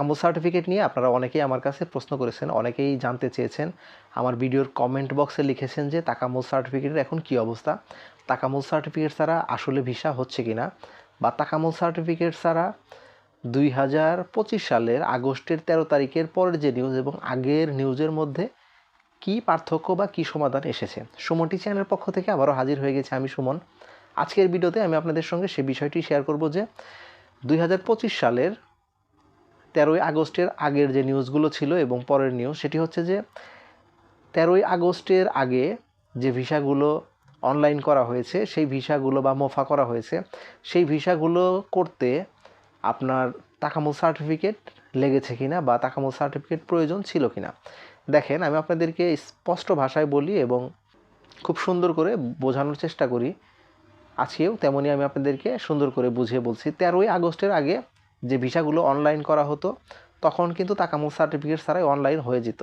তাকামুল certificate নিয়ে আপনারা অনেকেই আমার কাছে প্রশ্ন করেছেন, অনেকেই জানতে চেয়েছেন। আমার ভিডিওর কমেন্ট বক্সে লিখেছেন যে তাকামুল সার্টিফিকেটের এখন কি অবস্থা? তাকামুল সার্টিফিকেট ছাড়া আসলে ভিসা হচ্ছে কি না বা তাকামুল সার্টিফিকেট ছাড়া দুই হাজার পঁচিশ সালের আগস্টের তেরো তারিখের পরের যে নিউজ এবং আগের নিউজের মধ্যে কি পার্থক্য বা কি সমাধান এসেছে? সুমনটি চ্যানেলের পক্ষ থেকে আবারও হাজির হয়ে গেছে আমি সুমন। আজকের ভিডিওতে আমি আপনাদের সঙ্গে সে বিষয়টি শেয়ার করব যে, দুই হাজার পঁচিশ সালের তেরোই আগস্টের আগের যে নিউজগুলো ছিল এবং পরের নিউজ, সেটি হচ্ছে যে তেরোই আগস্টের আগে যে ভিসাগুলো অনলাইন করা হয়েছে, সেই ভিসাগুলো বা মোফা করা হয়েছে, সেই ভিসাগুলো করতে আপনার তাকামুল সার্টিফিকেট লেগেছে কিনা বা তাকামুল সার্টিফিকেট প্রয়োজন ছিল কিনা? দেখেন, আমি আপনাদেরকে স্পষ্ট ভাষায় বলি এবং খুব সুন্দর করে বোঝানোর চেষ্টা করি। আজকেও তেমনই আমি আপনাদেরকে সুন্দর করে বুঝিয়ে বলছি। তেরোই আগস্টের আগে ভিসাগুলো অনলাইন করা হতো, তখন কিন্তু তাকামুল সার্টিফিকেট ছাড়াই অনলাইন হয়ে যেত।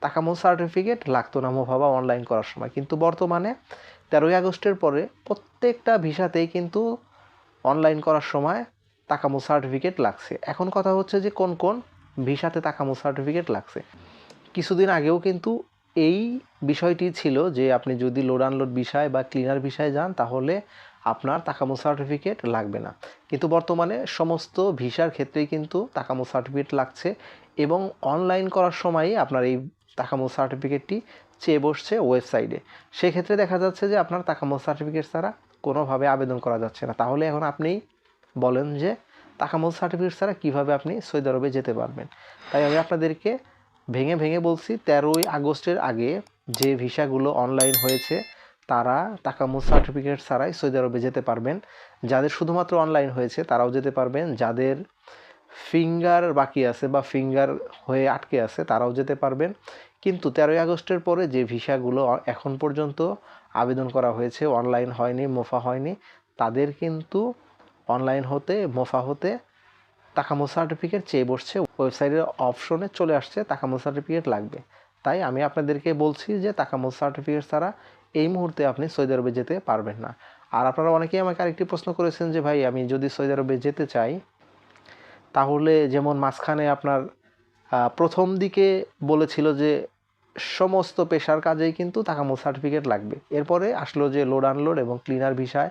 তাকামুল সার্টিফিকেট লাগতো না মোভাবা অনলাইন করার সময়। কিন্তু বর্তমানে তেরোই আগস্টের পরে প্রত্যেকটা ভিসাতেই কিন্তু অনলাইন করার সময় তাকামুল সার্টিফিকেট লাগছে। এখন কথা হচ্ছে যে কোন কোন ভিসাতে তাকামুল সার্টিফিকেট লাগছে। কিছুদিন আগেও কিন্তু এই বিষয়টি ছিল যে আপনি যদি লোড আনলোড বিষয় বা ক্লিনার বিষয়ে যান, তাহলে আপনার তাকামো সার্টিফিকেট লাগবে না। কিন্তু বর্তমানে সমস্ত ভিসার ক্ষেত্রেই কিন্তু তাকামো সার্টিফিকেট লাগছে এবং অনলাইন করার সময়ই আপনার এই তাকামো সার্টিফিকেটটি চেয়ে বসছে ওয়েবসাইটে সেক্ষেত্রে দেখা যাচ্ছে যে আপনার তাকামো সার্টিফিকেট ছাড়া কোনোভাবে আবেদন করা যাচ্ছে না। তাহলে এখন আপনি বলেন যে তাকামল সার্টিফিকেট ছাড়া কীভাবে আপনি সৌদি আরবে যেতে পারবেন? তাই আমি আপনাদেরকে ভেঙে ভেঙে বলছি, তেরোই আগস্টের আগে যে ভিসাগুলো অনলাইন হয়েছে তারা তাকামুল সার্টিফিকেট ছাড়াই সৌদি আরবে যেতে পারবেন। যাদের শুধুমাত্র অনলাইন হয়েছে, তারাও যেতে পারবেন। যাদের ফিঙ্গার বাকি আছে বা ফিঙ্গার হয়ে আটকে আছে, তারাও যেতে পারবেন। কিন্তু তেরোই আগস্টের পরে যে ভিসাগুলো এখন পর্যন্ত আবেদন করা হয়েছে অনলাইন হয়নি, মোফা হয়নি, তাদের কিন্তু অনলাইন হতে, মোফা হতে তাকামো সার্টিফিকেট চেয়ে বসছে। ওয়েবসাইটের অপশনে চলে আসছে তাকামো সার্টিফিকেট লাগবে। তাই আমি আপনাদেরকে বলছি যে তাকামো সার্টিফিকেট ছাড়া এই মুহূর্তে আপনি সৌদি আরবে যেতে পারবেন না। আর আপনারা অনেকেই আমাকে আরেকটি প্রশ্ন করেছেন যে, ভাই, আমি যদি সৌদি আরবে যেতে চাই, তাহলে যেমন মাঝখানে আপনার প্রথম দিকে বলেছিল যে, সমস্ত পেশার কাজেই কিন্তু তাকামুল সার্টিফিকেট লাগবে। এরপরে আসলো যে, লোড আনলোড এবং ক্লিনার ভিসায়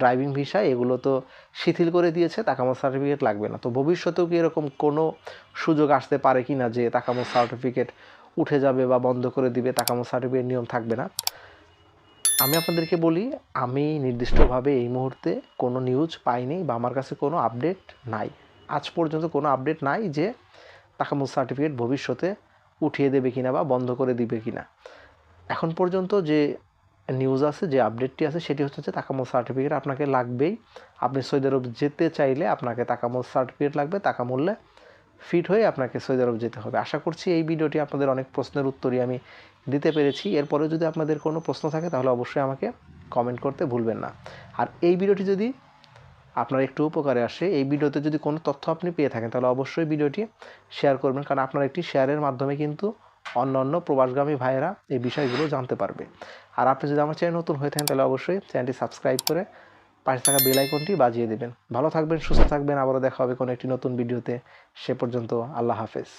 ড্রাইভিং ভিসায় এগুলো তো শিথিল করে দিয়েছে তাকামুল সার্টিফিকেট লাগবে না। তো ভবিষ্যতেও কি এরকম কোনো সুযোগ আসতে পারে কি না যে তাকামুল সার্টিফিকেট উঠে যাবে বা বন্ধ করে দিবে তাকামুল সার্টিফিকেট নিয়ম থাকবে না? আমি আপনাদেরকে বলি, আমি নির্দিষ্টভাবে এই মুহূর্তে কোনো নিউজ পাইনি বা আমার কাছে কোনো আপডেট নাই। আজ পর্যন্ত কোনো আপডেট নাই যে তাকামুল সার্টিফিকেট ভবিষ্যতে উঠিয়ে দেবে কিনা বা বন্ধ করে দিবে কিনা। এখন পর্যন্ত যে নিউজ আছে, যে আপডেটটি আছে, সেটি হচ্ছে যে তাকামুল সার্টিফিকেট আপনাকে লাগবেই। আপনি সৌদি আরব যেতে চাইলে আপনাকে তাকামুল সার্টিফিকেট লাগবে তাকামূল্যে ফিট হয়ে আপনাকে সৌদি আরব যেতে হবে। আশা করছি এই ভিডিওটি আপনাদের অনেক প্রশ্নের উত্তরই আমি দিতে পেরেছি। এরপরে যদি আপনাদের কোনো প্রশ্ন থাকে, তাহলে অবশ্যই আমাকে কমেন্ট করতে ভুলবেন না। আর এই ভিডিওটি যদি আপনার একটু উপকারে আসে, এই ভিডিওতে যদি কোনো তথ্য আপনি পেয়ে থাকেন, তাহলে অবশ্যই ভিডিওটি শেয়ার করবেন। কারণ আপনার একটি শেয়ারের মাধ্যমে কিন্তু অন্য অন্য প্রবাসগামী ভাইয়েরা এই বিষয়গুলো জানতে পারবে। আর আপনি যদি আমার চ্যানেল নতুন হয়ে থাকেন, তাহলে অবশ্যই চ্যানেলটি সাবস্ক্রাইব করে পাশে থাকা বেল আইকনটি বাজিয়ে দেবেন। ভালো থাকবেন, সুস্থ থাকবেন। আবারও দেখা হবে কোনো একটি নতুন ভিডিওতে সে পর্যন্ত আল্লাহ হাফেজ।